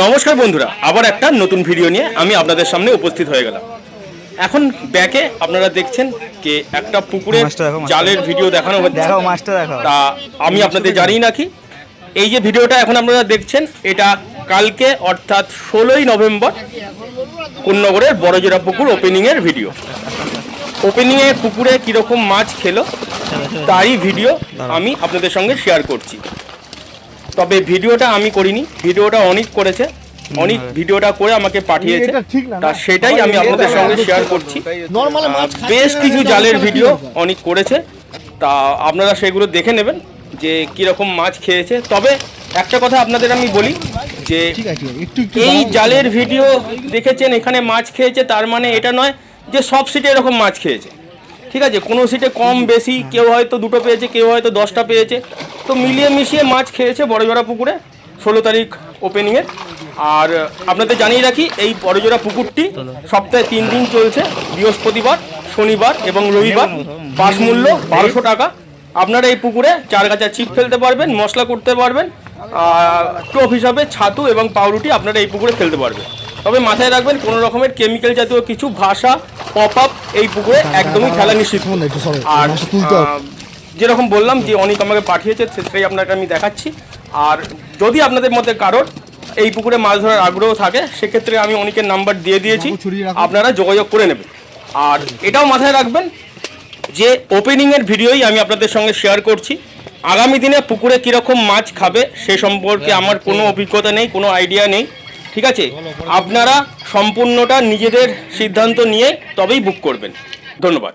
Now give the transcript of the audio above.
নমস্কার বন্ধুরা আবার একটা নতুন ভিডিও নিয়ে আমি আপনাদের সামনে উপস্থিত হয়ে গেলাম। এখন ব্যাকে আপনারা দেখছেন যে একটা পুকুরে। জালের ভিডিও দেখানো হচ্ছে। তা আমি আপনাদের জানি নাকি এই যে ভিডিওটা এখন আপনারা দেখছেন এটা কালকে অর্থাৎ ষোলোই নভেম্বর কোন্নগরের বড়জোড়া পুকুর ওপেনিংয়ের ভিডিও ওপেনিংয়ে পুকুরে কীরকম মাছ খেলো তারই ভিডিও আমি আপনাদের সঙ্গে শেয়ার করছি। তবে ভিডিওটা আমি করিনি ভিডিওটা অনেক করেছে। অনেক ভিডিওটা করে আমাকে পাঠিয়েছে। তা সেটাই আমি আপনাদের সঙ্গে শেয়ার করছি। বেশ কিছু জালের ভিডিও অনেক করেছে। তা আপনারা সেগুলো দেখে নেবেন যে কীরকম মাছ খেয়েছে। তবে একটা কথা আপনাদের আমি বলি যে ঠিক আছে একটু একটু এই জালের ভিডিও দেখেছেন এখানে মাছ খেয়েছে তার মানে এটা নয় যে সব সিটে এরকম মাছ খেয়েছে। ঠিক আছে কোনো সিটে কম বেশি কেউ হয়তো দুটো পেয়েছে কেউ হয়তো দশটা পেয়েছে। তো মিলিয়ে মিশিয়ে মাছ খেয়েছে বড়জোড়া পুকুরে ষোলো তারিখ ওপেনিংয়ে আর আপনাদের জানিয়ে রাখি এই বড়জোড়া পুকুরটি সপ্তাহে তিন দিন চলছে বৃহস্পতিবার শনিবার এবং রবিবার। পাস মূল্য বারোশো টাকা। আপনারা এই পুকুরে চার গাছা চিপ ফেলতে পারবেন মশলা করতে পারবেন টোপ হিসাবে ছাতু এবং পাউরুটি আপনারা এই পুকুরে ফেলতে পারবেন। তবে মাথায় রাখবেন কোনো রকমের কেমিক্যাল জাতীয় কিছু ভাষা পপ আপ এই পুকুরে একদমই খেলা নিষিদ্ধ। শোন না, একটু সরো, আর যেরকম বললাম যে অনেক আমাকে পাঠিয়েছে সেটাই আপনাকে আমি দেখাচ্ছি। আর যদি আপনাদের মধ্যে কারোর এই পুকুরে মাছ ধরার আগ্রহ থাকে সেক্ষেত্রে আমি অনেকের নাম্বার দিয়ে দিয়েছি। আপনারা যোগাযোগ করে নেবেন। আর এটাও মাথায় রাখবেন যে ওপেনিংয়ের ভিডিওই আমি আপনাদের সঙ্গে শেয়ার করছি। আগামী দিনে পুকুরে কীরকম মাছ খাবে সে সম্পর্কে আমার কোনো অভিজ্ঞতা নেই কোনো আইডিয়া নেই। ঠিক আছে? আপনারা সম্পূর্ণটা নিজেদের সিদ্ধান্ত নিয়ে তবেই বুক করবেন। ধন্যবাদ।